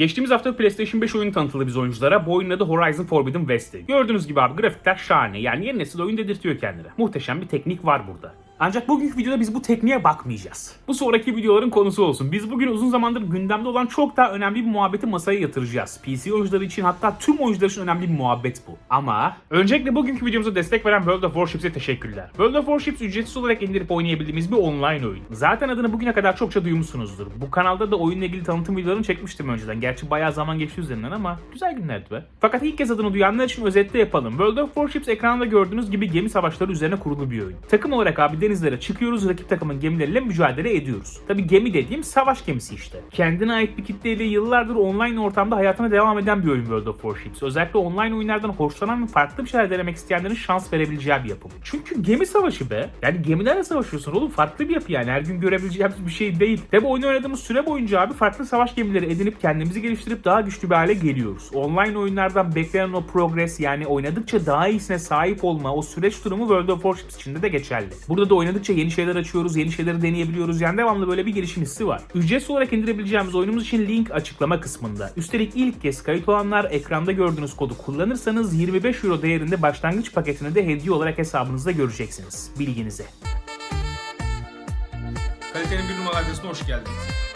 Geçtiğimiz hafta PlayStation 5 oyunu tanıtıldı biz oyunculara. Bu oyunun adı Horizon Forbidden West'ti. Gördüğünüz gibi abi grafikler şahane. Yani yeni nesil oyun dedirtiyor kendine. Muhteşem bir teknik var burada. Ancak bugünkü videoda biz bu tekniğe bakmayacağız. Bu sonraki videoların konusu olsun. Biz bugün uzun zamandır gündemde olan çok daha önemli bir muhabbeti masaya yatıracağız. PC oyuncuları için hatta tüm oyuncular için önemli bir muhabbet bu. Ama öncelikle bugünkü videomuza destek veren World of Warships'e teşekkürler. World of Warships ücretsiz olarak indirip oynayabildiğimiz bir online oyun. Zaten adını bugüne kadar çokça duymuşsunuzdur. Bu kanalda da oyunla ilgili tanıtım videolarını çekmiştim önceden. Gerçi bayağı zaman geçti üzerinden ama güzel günlerdi be. Fakat ilk kez adını duyanlar için özetle yapalım. World of Warships ekranda gördüğünüz gibi gemi savaşları üzerine kurulu bir oyun. Takım olarak abi denizlere çıkıyoruz, rakip takımın gemileriyle mücadele ediyoruz. Tabi gemi dediğim savaş gemisi işte. Kendine ait bir kitleyle yıllardır online ortamda hayatına devam eden bir oyun World of Warships. Özellikle online oyunlardan hoşlanan ve farklı bir şeyler denemek isteyenlerin şans verebileceği bir yapım. Çünkü gemi savaşı be. Yani gemilerle savaşıyorsun oğlum farklı bir yapı yani. Her gün görebileceğimiz bir şey değil. Tabi oyunu oynadığımız süre boyunca abi farklı savaş gemileri edinip kendimizi geliştirip daha güçlü bir hale geliyoruz. Online oyunlardan beklenen o progress yani oynadıkça daha iyisine sahip olma o süreç durumu World of Warships içinde de geçerli. Burada da oynadıkça yeni şeyler açıyoruz, yeni şeyleri deneyebiliyoruz. Yani devamlı böyle bir gelişim hissi var. Ücretsiz olarak indirebileceğimiz oyunumuz için link açıklama kısmında. Üstelik ilk kez kayıt olanlar ekranda gördüğünüz kodu kullanırsanız 25 euro değerinde başlangıç paketini de hediye olarak hesabınızda göreceksiniz. Bilginize. Kalitenin bir numaralı adresine hoş geldiniz.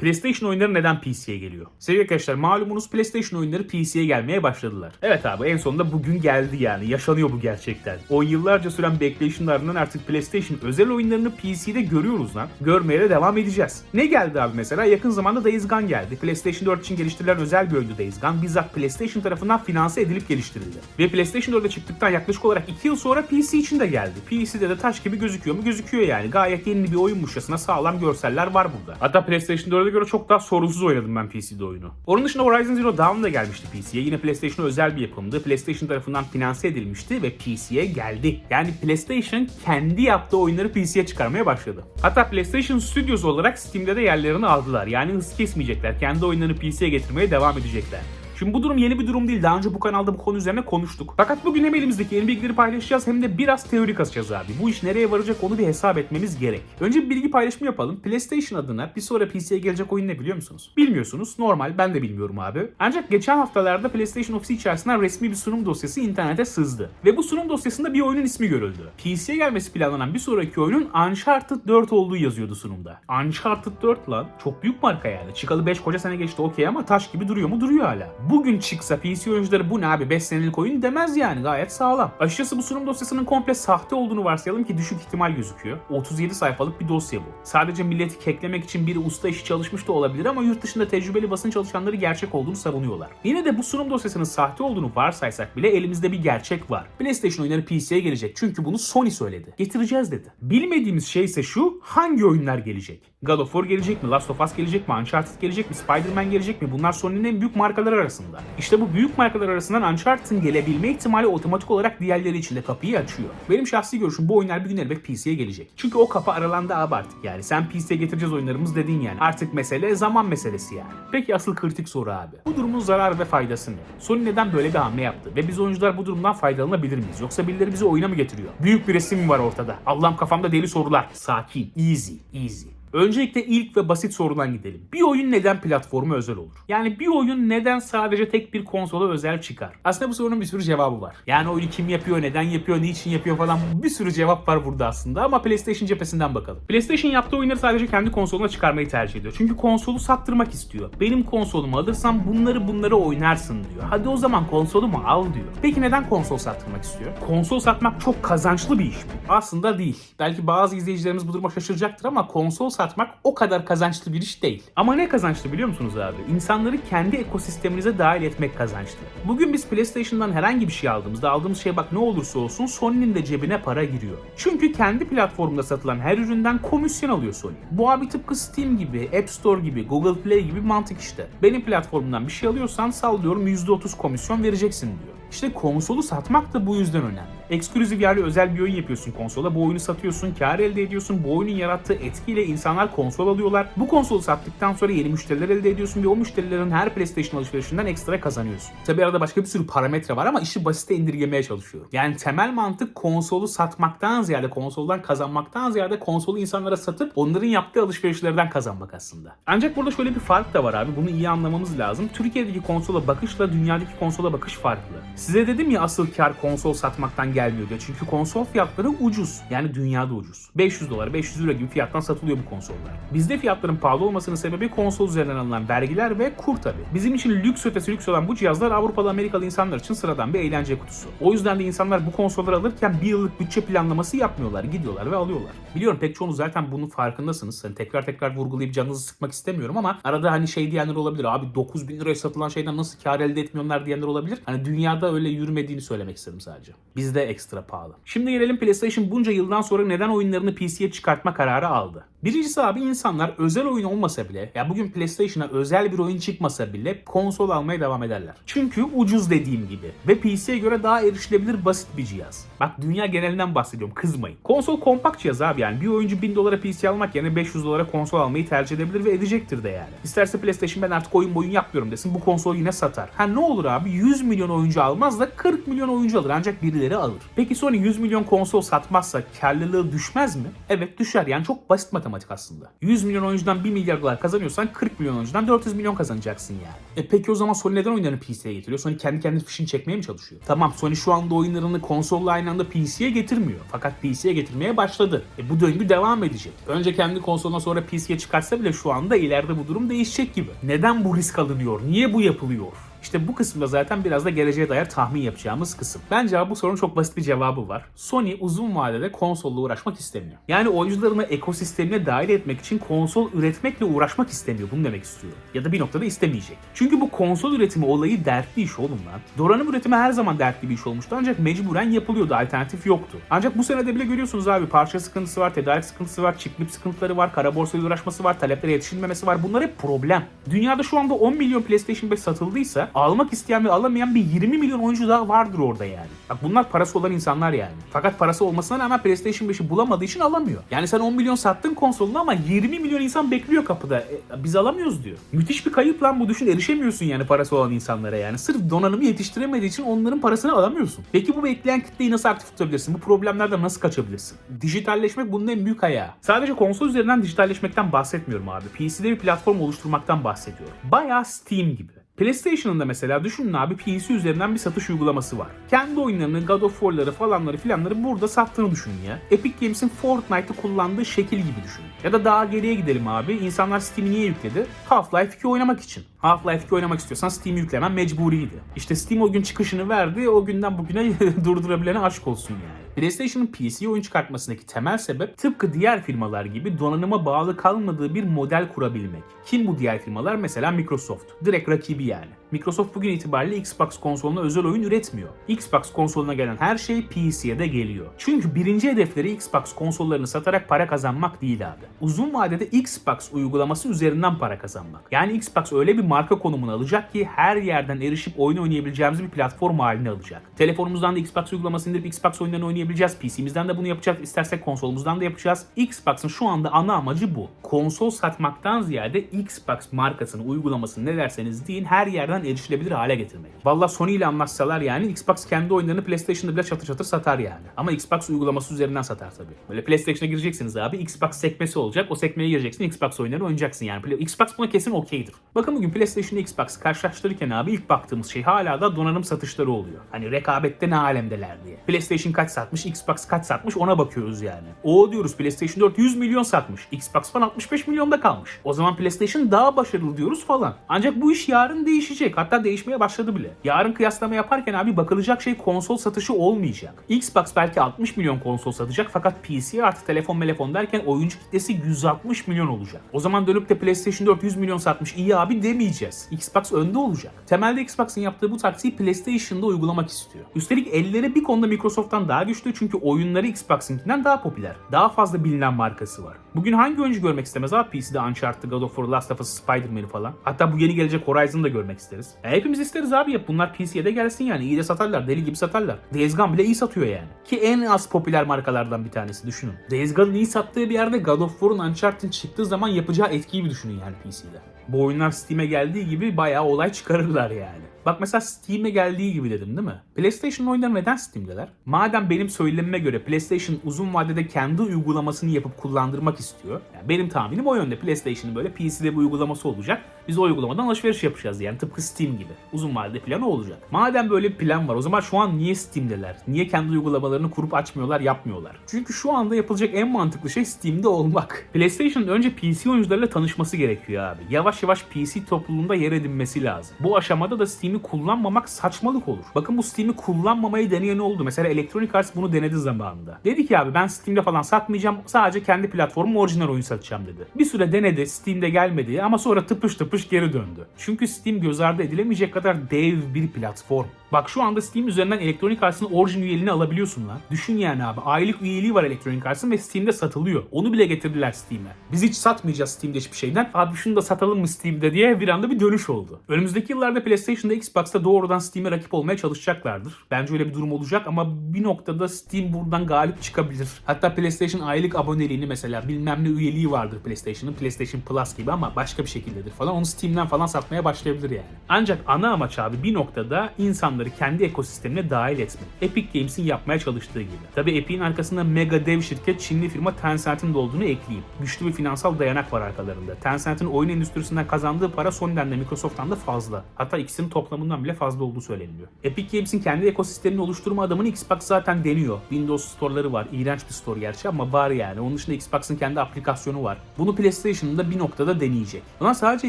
PlayStation oyunları neden PC'ye geliyor? Sevgili arkadaşlar malumunuz PlayStation oyunları PC'ye gelmeye başladılar. Evet abi en sonunda bugün geldi yani. Yaşanıyor bu gerçekten. O yıllarca süren bekleyişin ardından artık PlayStation özel oyunlarını PC'de görüyoruz lan. Görmeye de devam edeceğiz. Ne geldi abi mesela? Yakın zamanda Days Gone geldi. PlayStation 4 için geliştirilen özel bir oyundu Days Gone. Bizzat PlayStation tarafından finanse edilip geliştirildi. Ve PlayStation 4'e çıktıktan yaklaşık olarak 2 yıl sonra PC için de geldi. PC'de de taş gibi gözüküyor mu? Gözüküyor yani. Gayet yeni bir oyunmuşçasına sağlam görseller var burada. Hatta PlayStation 4'e göre çok daha sorunsuz oynadım ben PC'de oyunu. Onun dışında Horizon Zero Dawn da gelmişti PC'ye. Yine PlayStation özel bir yapımdı. PlayStation tarafından finanse edilmişti ve PC'ye geldi. Yani PlayStation kendi yaptığı oyunları PC'ye çıkarmaya başladı. Hatta PlayStation Studios olarak Steam'de de yerlerini aldılar. Yani hız kesmeyecekler. Kendi oyunlarını PC'ye getirmeye devam edecekler. Şimdi bu durum yeni bir durum değil. Daha önce bu kanalda bu konu üzerine konuştuk. Fakat bugün hem elimizdeki yeni bilgileri paylaşacağız hem de biraz teori kasacağız abi. Bu iş nereye varacak onu bir hesap etmemiz gerek. Önce bir bilgi paylaşımı yapalım. PlayStation adına bir sonra PC'ye gelecek oyun ne biliyor musunuz? Bilmiyorsunuz. Normal. Ben de bilmiyorum abi. Ancak geçen haftalarda PlayStation Office içerisinden resmi bir sunum dosyası internete sızdı. Ve bu sunum dosyasında bir oyunun ismi görüldü. PC'ye gelmesi planlanan bir sonraki oyunun Uncharted 4 olduğu yazıyordu sunumda. Uncharted 4 lan. Çok büyük marka yani. Çıkalı 5 koca sene geçti okey ama taş gibi duruyor mu? Duruyor hala bugün çıksa PC oyuncuları bu ne abi 5 senelik oyun demez yani gayet sağlam. Açıkçası bu sunum dosyasının komple sahte olduğunu varsayalım ki düşük ihtimal gözüküyor. 37 sayfalık bir dosya bu. Sadece milleti keklemek için bir usta işi çalışmış da olabilir ama yurt dışında tecrübeli basın çalışanları gerçek olduğunu savunuyorlar. Yine de bu sunum dosyasının sahte olduğunu varsaysak bile elimizde bir gerçek var. PlayStation oyunları PC'ye gelecek çünkü bunu Sony söyledi. Getireceğiz dedi. Bilmediğimiz şey ise şu hangi oyunlar gelecek? God of War gelecek mi? Last of Us gelecek mi? Uncharted gelecek mi? Spider-Man gelecek mi? Bunlar Sony'nin en büyük markaları arasında. İşte bu büyük markalar arasından Uncharted'ın gelebilme ihtimali otomatik olarak diğerleri için de kapıyı açıyor. Benim şahsi görüşüm bu oyunlar bir gün elbet PC'ye gelecek. Çünkü o kapı aralandı abi artık yani. Sen PC'ye getireceğiz oyunlarımız dedin yani. Artık mesele zaman meselesi yani. Peki asıl kritik soru abi. Bu durumun zararı ve faydası ne? Sony neden böyle bir hamle yaptı? Ve biz oyuncular bu durumdan faydalanabilir miyiz? Yoksa birileri bizi oyuna mı getiriyor? Büyük bir resim mi var ortada? Allah'ım kafamda deli sorular. Sakin, easy, easy. Öncelikle ilk ve basit sorudan gidelim. Bir oyun neden platforma özel olur? Yani bir oyun neden sadece tek bir konsola özel çıkar? Aslında bu sorunun bir sürü cevabı var. Yani oyunu kim yapıyor, neden yapıyor, niçin yapıyor falan bir sürü cevap var burada aslında ama PlayStation cephesinden bakalım. PlayStation yaptığı oyunları sadece kendi konsoluna çıkarmayı tercih ediyor. Çünkü konsolu sattırmak istiyor. Benim konsolumu alırsam bunları bunları oynarsın diyor. Hadi o zaman konsolumu al diyor. Peki neden konsol sattırmak istiyor? Konsol satmak çok kazançlı bir iş mi? Aslında değil. Belki bazı izleyicilerimiz bu duruma şaşıracaktır ama konsol satmak o kadar kazançlı bir iş değil. Ama ne kazançlı biliyor musunuz abi? İnsanları kendi ekosisteminize dahil etmek kazançlı. Bugün biz PlayStation'dan herhangi bir şey aldığımızda aldığımız şey bak ne olursa olsun Sony'nin de cebine para giriyor. Çünkü kendi platformunda satılan her üründen komisyon alıyor Sony. Bu abi tıpkı Steam gibi, App Store gibi, Google Play gibi mantık işte. Benim platformumdan bir şey alıyorsan sallıyorum %30 komisyon vereceksin diyor. İşte konsolu satmak da bu yüzden önemli. Ekskluzif yerli özel bir oyun yapıyorsun konsola. Bu oyunu satıyorsun, kar elde ediyorsun. Bu oyunun yarattığı etkiyle insanlar konsol alıyorlar. Bu konsolu sattıktan sonra yeni müşteriler elde ediyorsun ve o müşterilerin her PlayStation alışverişinden ekstra kazanıyorsun. Tabi arada başka bir sürü parametre var ama işi basite indirgemeye çalışıyorum. Yani temel mantık konsolu satmaktan ziyade, konsoldan kazanmaktan ziyade konsolu insanlara satıp onların yaptığı alışverişlerden kazanmak aslında. Ancak burada şöyle bir fark da var abi. Bunu iyi anlamamız lazım. Türkiye'deki konsola bakışla dünyadaki konsola bakış farklı. Size dedim ya asıl kar konsol satmaktan gelmiyor diye. Çünkü konsol fiyatları ucuz. Yani dünyada ucuz. 500 dolar, 500 euro gibi fiyattan satılıyor bu konsollar. Bizde fiyatların pahalı olmasının sebebi konsol üzerinden alınan vergiler ve kur tabi. Bizim için lüks ötesi lüks olan bu cihazlar Avrupalı Amerikalı insanlar için sıradan bir eğlence kutusu. O yüzden de insanlar bu konsolları alırken bir yıllık bütçe planlaması yapmıyorlar. Gidiyorlar ve alıyorlar. Biliyorum pek çoğunuz zaten bunun farkındasınız. Hani tekrar tekrar vurgulayıp canınızı sıkmak istemiyorum ama arada hani şey diyenler olabilir. Abi 9000 liraya satılan şeyden nasıl kar elde etmiyorlar diyenler olabilir. Hani dünyada öyle yürümediğini söylemek istedim sadece. Bizde ekstra pahalı. Şimdi gelelim PlayStation bunca yıldan sonra neden oyunlarını PC'ye çıkartma kararı aldı. Birincisi abi insanlar özel oyun olmasa bile ya bugün PlayStation'a özel bir oyun çıkmasa bile konsol almaya devam ederler. Çünkü ucuz dediğim gibi ve PC'ye göre daha erişilebilir basit bir cihaz. Bak dünya genelinden bahsediyorum kızmayın. Konsol kompakt cihaz abi yani bir oyuncu 1000 dolara PC almak yerine 500 dolara konsol almayı tercih edebilir ve edecektir de yani. İsterse PlayStation ben artık oyun boyun yapmıyorum desin bu konsol yine satar. Ha ne olur abi 100 milyon oyuncu almaz da 40 milyon oyuncu alır ancak birileri alır. Peki Sony 100 milyon konsol satmazsa karlılığı düşmez mi? Evet düşer yani çok basit matematik aslında. 100 milyon oyuncudan 1 milyar dolar kazanıyorsan 40 milyon oyuncudan 400 milyon kazanacaksın yani. E peki o zaman Sony neden oyunlarını PC'ye getiriyor? Sony kendi kendine fişini çekmeye mi çalışıyor? Tamam Sony şu anda oyunlarını konsolla aynı anda PC'ye getirmiyor. Fakat PC'ye getirmeye başladı. E bu döngü devam edecek. Önce kendi konsoluna sonra PC'ye çıkarsa bile şu anda ileride bu durum değişecek gibi. Neden bu risk alınıyor? Niye bu yapılıyor? İşte bu kısımda zaten biraz da geleceğe dair tahmin yapacağımız kısım. Bence bu sorunun çok basit bir cevabı var. Sony uzun vadede konsolla uğraşmak istemiyor. Yani oyuncularını ekosistemine dahil etmek için konsol üretmekle uğraşmak istemiyor. Bunu demek istiyor. Ya da bir noktada istemeyecek. Çünkü bu konsol üretimi olayı dertli iş oğlum lan. Donanım üretimi her zaman dertli bir iş olmuştu ancak mecburen yapılıyordu. Alternatif yoktu. Ancak bu senede bile görüyorsunuz abi parça sıkıntısı var, tedarik sıkıntısı var, çiplip sıkıntıları var, kara borsayla uğraşması var, taleplere yetişilmemesi var. Bunlar hep problem. Dünyada şu anda 10 milyon PlayStation 5 satıldıysa almak isteyen ve alamayan bir 20 milyon oyuncu daha vardır orada yani. Bak bunlar parası olan insanlar yani. Fakat parası olmasına rağmen PlayStation 5'i bulamadığı için alamıyor. Yani sen 10 milyon sattın konsolunu ama 20 milyon insan bekliyor kapıda. E, biz alamıyoruz diyor. Müthiş bir kayıp lan bu düşün. Erişemiyorsun yani parası olan insanlara yani. Sırf donanımı yetiştiremediği için onların parasını alamıyorsun. Peki bu bekleyen kitleyi nasıl aktif tutabilirsin? Bu problemlerden nasıl kaçabilirsin? Dijitalleşmek bunun en büyük ayağı. Sadece konsol üzerinden dijitalleşmekten bahsetmiyorum abi. PC'de bir platform oluşturmaktan bahsediyorum. Bayağı Steam gibi. PlayStation'ın da mesela düşünün abi PC üzerinden bir satış uygulaması var. Kendi oyunlarını, God of War'ları falanları filanları burada sattığını düşünün ya. Epic Games'in Fortnite'ı kullandığı şekil gibi düşünün. Ya da daha geriye gidelim abi. İnsanlar Steam'i niye yükledi? Half-Life 2 oynamak için. Half-Life 2 oynamak istiyorsan Steam'i yüklemen mecburiydi. İşte Steam o gün çıkışını verdi. O günden bugüne durdurabilene aşk olsun yani. PlayStation'ın PC oyun çıkartmasındaki temel sebep tıpkı diğer firmalar gibi donanıma bağlı kalmadığı bir model kurabilmek. Kim bu diğer firmalar? Mesela Microsoft. Direkt rakibi yani. Microsoft bugün itibariyle Xbox konsoluna özel oyun üretmiyor. Xbox konsoluna gelen her şey PC'ye de geliyor. Çünkü birinci hedefleri Xbox konsollarını satarak para kazanmak değil abi. Uzun vadede Xbox uygulaması üzerinden para kazanmak. Yani Xbox öyle bir marka konumunu alacak ki her yerden erişip oyun oynayabileceğimiz bir platform haline alacak. Telefonumuzdan da Xbox uygulamasını indirip Xbox oyunlarını oynayabileceğiz. PC'mizden de bunu yapacağız. İstersek konsolumuzdan da yapacağız. Xbox'ın şu anda ana amacı bu. Konsol satmaktan ziyade Xbox markasını, uygulamasını ne derseniz deyin her yerden erişilebilir hale getirmek. Valla Sony ile anlaşsalar yani Xbox kendi oyunlarını PlayStation'da bile çatır çatır satar yani. Ama Xbox uygulaması üzerinden satar tabii. Böyle PlayStation'a gireceksiniz abi. Xbox sekmesi olacak. O sekmeye gireceksin. Xbox oyunlarını oynayacaksın yani. Xbox buna kesin okeydir. Bakın bugün PlayStation Xbox karşılaştırırken abi ilk baktığımız şey hala da donanım satışları oluyor. Hani rekabette ne alemdeler diye. PlayStation kaç satmış, Xbox kaç satmış ona bakıyoruz yani. O diyoruz PlayStation 4 100 milyon satmış. Xbox One 65 milyonda kalmış. O zaman PlayStation daha başarılı diyoruz falan. Ancak bu iş yarın değişecek. Hatta değişmeye başladı bile. Yarın kıyaslama yaparken abi bakılacak şey konsol satışı olmayacak. Xbox belki 60 milyon konsol satacak fakat PC artı telefon telefon derken oyuncu kitlesi 160 milyon olacak. O zaman dönüp de PlayStation 4 100 milyon satmış iyi abi demeyeceğiz. Xbox önde olacak. Temelde Xbox'ın yaptığı bu taktiği PlayStation'da uygulamak istiyor. Üstelik elleri bir konuda Microsoft'tan daha güçlü çünkü oyunları Xbox'ınkinden daha popüler. Daha fazla bilinen markası var. Bugün hangi oyuncu görmek istemez abi PC'de Uncharted, God of War, Last of Us, Spider-Man'i falan. Hatta bu yeni gelecek Horizon'ı da görmek isteriz. E, hepimiz isteriz abi ya bunlar PC'ye gelsin yani. İyi de satarlar, deli gibi satarlar. Days Gone bile iyi satıyor yani. Ki en az popüler markalardan bir tanesi düşünün. Days Gone'ın iyi sattığı bir yerde God of War'un Uncharted çıktığı zaman yapacağı etkiyi bir düşünün yani PC'de. Bu oyunlar Steam'e geldiği gibi bayağı olay çıkarırlar yani. Bak mesela Steam'e geldiği gibi dedim değil mi? PlayStation oyunları neden Steam'deler? Madem benim söylemime göre PlayStation uzun vadede kendi uygulamasını yapıp kullandırmak istiyor. Yani benim tahminim o yönde. PlayStation'ın böyle PC'de bir uygulaması olacak. Biz o uygulamadan alışveriş yapacağız yani tıpkı Steam gibi. Uzun vadede planı olacak. Madem böyle bir plan var o zaman şu an niye Steam'deler? Niye kendi uygulamalarını kurup açmıyorlar, yapmıyorlar? Çünkü şu anda yapılacak en mantıklı şey Steam'de olmak. PlayStation'ın önce PC oyuncularıyla tanışması gerekiyor abi. Yavaş yavaş PC topluluğunda yer edinmesi lazım. Bu aşamada da Steam'i kullanmamak saçmalık olur. Bakın bu Steam'i kullanmamayı deneyen oldu. Mesela Electronic Arts bunu denedi zamanında. Dedi ki abi ben Steam'de falan satmayacağım. Sadece kendi platformum orijinal oyun satacağım dedi. Bir süre denedi. Steam'de gelmedi ama sonra tıpış tıpış geri döndü. Çünkü Steam göz ardı edilemeyecek kadar dev bir platform. Bak şu anda Steam üzerinden Electronic Arts'ın orijin üyeliğini alabiliyorsun lan. Düşün yani abi. Aylık üyeliği var Electronic Arts'ın ve Steam'de satılıyor. Onu bile getirdiler Steam'e. Biz hiç satmayacağız Steam'de hiçbir şeyden. Abi şunu da satalım mı Steam'de diye bir anda bir dönüş oldu. Önümüzdeki yıllarda PlayStation'da Xbox'ta doğrudan Steam'e rakip olmaya çalışacaklardır. Bence öyle bir durum olacak ama bir noktada Steam buradan galip çıkabilir. Hatta PlayStation aylık aboneliğini mesela bilmem ne üyeliği vardır PlayStation'ın. PlayStation Plus gibi ama başka bir şekildedir falan. Onu Steam'den falan satmaya başlayabilir yani. Ancak ana amaç abi bir noktada insanları kendi ekosistemine dahil etmek. Epic Games'in yapmaya çalıştığı gibi. Tabi Epic'in arkasında mega dev şirket Çinli firma Tencent'in de olduğunu ekleyeyim. Güçlü bir finansal dayanak var arkalarında. Tencent'in oyun endüstrisinden kazandığı para Sony'den de Microsoft'tan da fazla. Hatta ikisinin toplamından bile fazla olduğu söyleniyor. Epic Games'in kendi ekosistemini oluşturma adamını Xbox zaten deniyor. Windows store'ları var. İğrenç bir store gerçi ama var yani. Onun dışında Xbox'ın kendi aplikasyonu var. Bunu PlayStation'da bir noktada deneyecek. Ulan sadece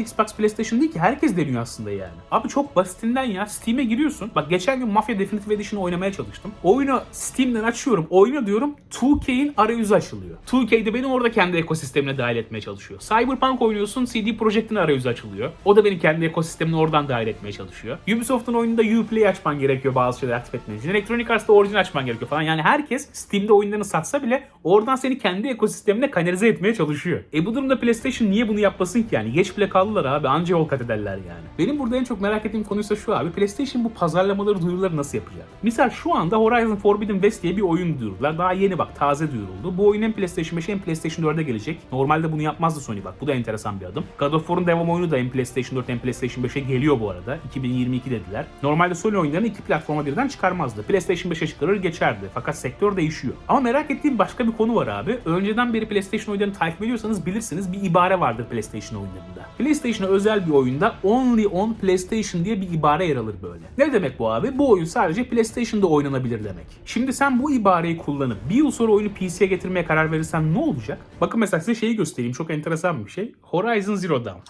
Xbox PlayStation değil ki herkes deniyor aslında yani. Abi çok basitinden ya Steam'e giriyorsun. Bak geçen gün Mafia Definitive Edition'ı oynamaya çalıştım. Oyunu Steam'den açıyorum. Oyunu diyorum 2K'in arayüzü açılıyor. 2K de beni orada kendi ekosistemine dahil etmeye çalışıyor. Cyberpunk oynuyorsun CD Projekt'in arayüzü açılıyor. O da beni kendi ekosistemine oradan dahil etmeye çalışıyor. Ubisoft'un oyununda Uplay açman gerekiyor bazı şeyleri aktif etmen için. Electronic Arts'ta orijin açman gerekiyor falan. Yani herkes Steam'de oyunlarını satsa bile oradan seni kendi ekosistemine kanalize etmeye çalışıyor. E bu durumda PlayStation niye bunu yapmasın ki yani? Geç bile kaldılar abi. Anca yol kat ederler yani. Benim burada en çok merak ettiğim konuysa şu abi. PlayStation bu pazarlamaları, duyuruları nasıl yapacak? Misal şu anda Horizon Forbidden West diye bir oyun duyurdular. Daha yeni bak taze duyuruldu. Bu oyun hem PlayStation 5'e hem PlayStation 4'e gelecek. Normalde bunu yapmazdı Sony bak. Bu da enteresan bir adım. God of War'un devam oyunu da hem PlayStation 4 hem PlayStation 5'e geliyor bu arada. 2022 dediler. Normalde Sony oyunlarını iki platforma birden çıkarmazdı. PlayStation 5'e çıkarır geçerdi. Fakat sektör değişiyor. Ama merak ettiğim başka bir konu var abi. Önceden beri PlayStation oyunlarını takip ediyorsanız bilirsiniz bir ibare vardır PlayStation oyunlarında. PlayStation'a özel bir oyunda Only on PlayStation diye bir ibare yer alır böyle. Ne demek bu abi? Bu oyun sadece PlayStation'da oynanabilir demek. Şimdi sen bu ibareyi kullanıp bir yıl sonra oyunu PC'ye getirmeye karar verirsen ne olacak? Bakın mesela size şeyi göstereyim. Çok enteresan bir şey. Horizon Zero Dawn.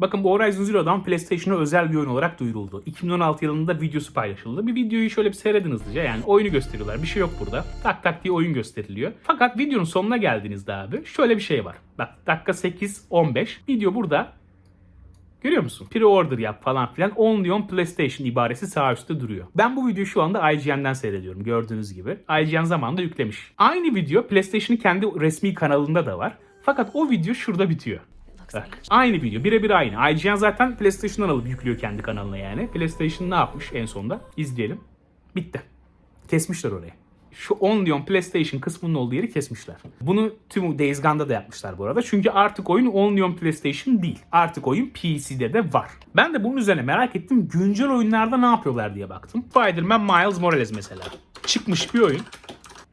Bakın bu Horizon Zero Dawn PlayStation'a özel bir oyun olarak duyuruldu. 2016 yılında videosu paylaşıldı. Bir videoyu şöyle bir seyredin hızlıca. Yani oyunu gösteriyorlar. Bir şey yok burada. Tak tak diye oyun gösteriliyor. Fakat videonun sonuna geldiğinizde abi şöyle bir şey var. Bak dakika 8-15. Video burada Görüyor musun? Pre-order yap falan filan. Only on PlayStation ibaresi sağ üstte duruyor. Ben bu videoyu şu anda IGN'den seyrediyorum gördüğünüz gibi. IGN zamanında yüklemiş. Aynı video PlayStation'ın kendi resmi kanalında da var. Fakat o video şurada bitiyor. Bak, aynı video birebir aynı. IGN zaten PlayStation'dan alıp yüklüyor kendi kanalına yani. PlayStation ne yapmış en sonunda? İzleyelim. Bitti. Kesmişler orayı. Şu Only on PlayStation kısmının olduğu yeri kesmişler. Bunu tüm Days Gone'da da yapmışlar bu arada. Çünkü artık oyun Only on PlayStation değil. Artık oyun PC'de de var. Ben de bunun üzerine merak ettim. Güncel oyunlarda ne yapıyorlar diye baktım. Spider-Man Miles Morales mesela. Çıkmış bir oyun.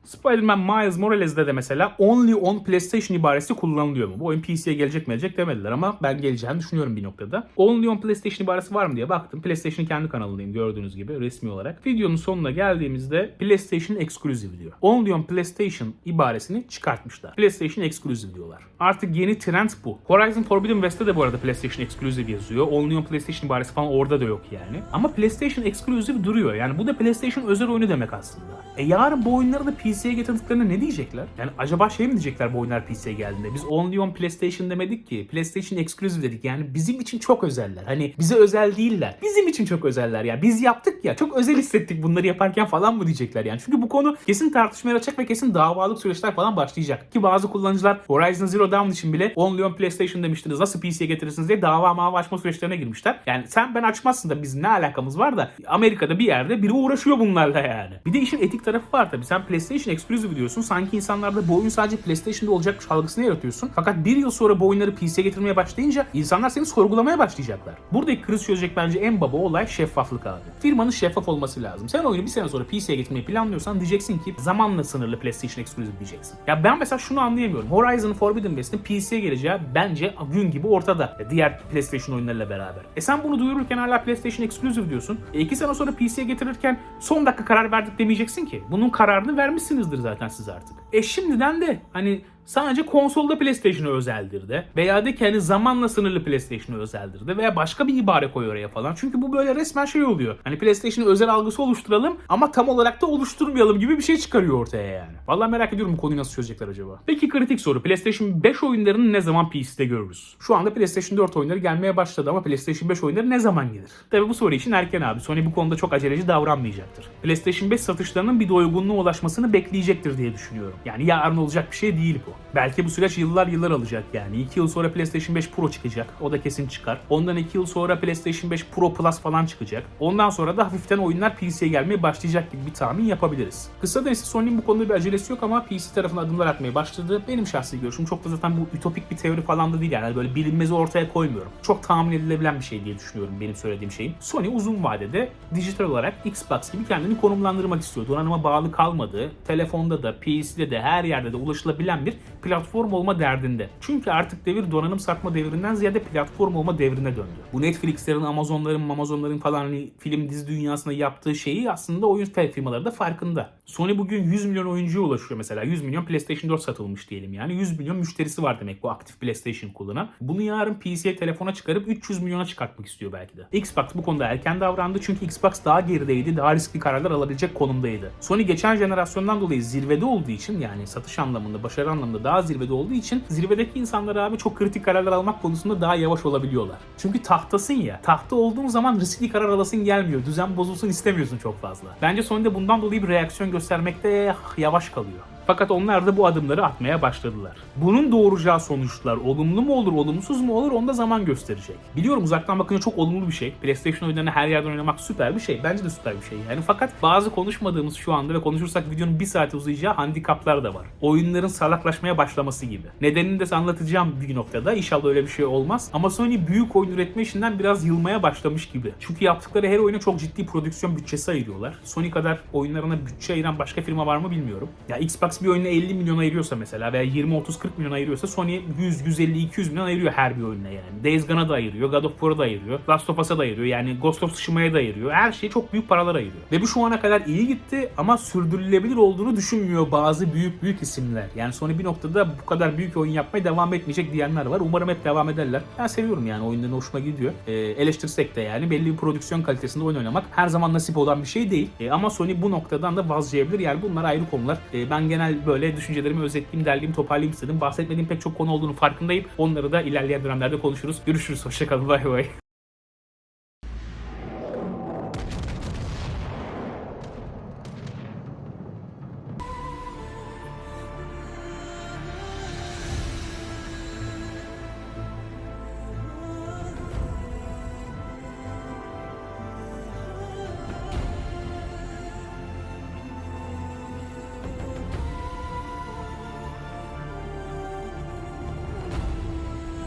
Spider-Man Miles Morales'de de mesela Only on PlayStation ibaresi kullanılıyor mu? Bu oyun PC'ye gelecek mi gelecek demediler ama ben geleceğini düşünüyorum bir noktada. Only on PlayStation ibaresi var mı diye baktım. PlayStation'ın kendi kanalındayım gördüğünüz gibi resmi olarak. Videonun sonuna geldiğimizde PlayStation Exclusive diyor. Only on PlayStation ibaresini çıkartmışlar. PlayStation Exclusive diyorlar. Artık yeni trend bu. Horizon Forbidden West'te de bu arada PlayStation Exclusive yazıyor. Only on PlayStation ibaresi falan orada da yok yani. Ama PlayStation Exclusive duruyor. Yani bu da PlayStation özel oyunu demek aslında. E yarın bu oyunları da PC PC'ye getirdiklerine ne diyecekler? Yani acaba şey mi diyecekler bu oyunlar PC'ye geldiğinde? Biz only on PlayStation demedik ki. PlayStation exclusive dedik. Yani bizim için çok özeller. Hani bize özel değiller. Bizim için çok özeller ya. Biz yaptık ya. Çok özel hissettik bunları yaparken falan mı diyecekler yani. Çünkü bu konu kesin tartışmaya açacak ve kesin davalık süreçler falan başlayacak. Ki bazı kullanıcılar Horizon Zero Dawn için bile only on PlayStation demiştiniz. Nasıl PC'ye getirirsiniz diye dava mava açma süreçlerine girmişler. Yani sen ben açmazsın da bizim ne alakamız var da Amerika'da bir yerde biri uğraşıyor bunlarla yani. Bir de işin etik tarafı var tabii. Sen PlayStation exclusive diyorsun. Sanki insanlarda bu oyun sadece PlayStation'da olacakmış algısını yaratıyorsun. Fakat bir yıl sonra bu oyunları PC'ye getirmeye başlayınca insanlar seni sorgulamaya başlayacaklar. Buradaki kriz çözecek bence en baba olay şeffaflık abi. Firmanın şeffaf olması lazım. Sen oyunu bir sene sonra PC'ye getirmeyi planlıyorsan diyeceksin ki zamanla sınırlı PlayStation exclusive diyeceksin. Ya ben mesela şunu anlayamıyorum. Horizon Forbidden West'in PC'ye geleceği bence gün gibi ortada. Diğer PlayStation oyunlarıyla beraber. E sen bunu duyururken hala PlayStation exclusive diyorsun. E iki sene sonra PC'ye getirirken son dakika karar verdik demeyeceksin ki. Bunun kararını vermişsinizdir zaten siz artık. E şimdiden de hani sadece konsolda PlayStation'a özeldir de veya de ki hani zamanla sınırlı PlayStation'a özeldir de veya başka bir ibare koy oraya falan. Çünkü bu böyle resmen şey oluyor. Hani PlayStation'a özel algısı oluşturalım ama tam olarak da oluşturmayalım gibi bir şey çıkarıyor ortaya yani. Vallahi merak ediyorum bu konuyu nasıl çözecekler acaba. Peki kritik soru. PlayStation 5 oyunlarını ne zaman PC'de görürüz? Şu anda PlayStation 4 oyunları gelmeye başladı ama PlayStation 5 oyunları ne zaman gelir? Tabi bu soru için erken abi. Sony bu konuda çok aceleci davranmayacaktır. PlayStation 5 satışlarının bir doygunluğa ulaşmasını bekleyecektir diye düşünüyorum. Yani yarın olacak bir şey değil bu. Belki bu süreç yıllar yıllar alacak yani. 2 yıl sonra PlayStation 5 Pro çıkacak. O da kesin çıkar. Ondan 2 yıl sonra PlayStation 5 Pro Plus falan çıkacak. Ondan sonra da hafiften oyunlar PC'ye gelmeye başlayacak gibi bir tahmin yapabiliriz. Kısa da ise Sony'nin bu konuda bir acelesi yok ama PC tarafına adımlar atmaya başladı. Benim şahsi görüşüm çok da zaten bu ütopik bir teori falan da değil yani. Hani Böyle bilinmezi ortaya koymuyorum. Çok tahmin edilebilen bir şey diye düşünüyorum benim söylediğim şeyin. Sony uzun vadede dijital olarak Xbox gibi kendini konumlandırmak istiyor. Donanıma bağlı kalmadığı, telefonda da, PC'de de her yerde de ulaşılabilen bir platform olma derdinde. Çünkü artık devir donanım satma devrinden ziyade platform olma devrine döndü. Bu Netflix'lerin, Amazon'ların, Amazon'ların falan hani film dizi dünyasında yaptığı şeyi aslında oyun firmaları da farkında. Sony bugün 100 milyon oyuncuya ulaşıyor mesela. 100 milyon PlayStation 4 satılmış diyelim yani. 100 milyon müşterisi var demek bu aktif PlayStation kullanan. Bunu yarın PC'ye telefona çıkarıp 300 milyona çıkartmak istiyor belki de. Xbox bu konuda erken davrandı çünkü Xbox daha gerideydi, daha riskli kararlar alabilecek konumdaydı. Sony geçen jenerasyondan dolayı zirvede olduğu için yani satış anlamında, başarı anlamında daha zirvede olduğu için zirvedeki insanlar abi çok kritik kararlar almak konusunda daha yavaş olabiliyorlar. Çünkü tahtasın ya. Tahta olduğun zaman riskli karar alasın gelmiyor. Düzen bozulsun istemiyorsun çok fazla. Bence Sony de bundan dolayı bir reaksiyon göstermekte yavaş kalıyor. Fakat onlar da bu adımları atmaya başladılar. Bunun doğuracağı sonuçlar olumlu mu olur, olumsuz mu olur onu da zaman gösterecek. Biliyorum uzaktan bakınca çok olumlu bir şey. PlayStation oyunlarını her yerden oynamak süper bir şey. Bence de süper bir şey yani. Fakat bazı konuşmadığımız şu anda ve konuşursak videonun bir saate uzayacağı handikaplar da var. Oyunların salaklaşmaya başlaması gibi. Nedenini de anlatacağım bir noktada. İnşallah öyle bir şey olmaz. Ama Sony büyük oyun üretme işinden biraz yılmaya başlamış gibi. Çünkü yaptıkları her oyuna çok ciddi prodüksiyon bütçesi ayırıyorlar. Sony kadar oyunlarına bütçe ayıran başka firma var mı bilmiyorum. Ya Xbox bir oyuna 50 milyon ayırıyorsa mesela veya 20 30 40 milyon ayırıyorsa Sony 100 150 200 milyon ayırıyor her bir oyuna yani. Days Gone'a da ayırıyor, God of War'a da ayırıyor, Last of Us'a da ayırıyor. Yani Ghost of Tsushima'ya da ayırıyor. Her şey çok büyük paralar ayırıyor. Ve bu şu ana kadar iyi gitti ama sürdürülebilir olduğunu düşünmüyor bazı büyük büyük isimler. Yani Sony bir noktada bu kadar büyük oyun yapmaya devam etmeyecek diyenler var. Umarım hep devam ederler. Ben seviyorum yani oyunların hoşuma gidiyor. Ee, eleştirsek de yani belli bir prodüksiyon kalitesinde oyun oynamak her zaman nasip olan bir şey değil. Ee, ama Sony bu noktadan da vazgeçebilir. Yani bunlar ayrı konular. Ee, ben genel böyle düşüncelerimi özetleyeyim, derleyeyim, toparlayayım istedim. Bahsetmediğim pek çok konu olduğunu farkındayım. Onları da ilerleyen dönemlerde konuşuruz. Görüşürüz. Hoşçakalın. Bay bay.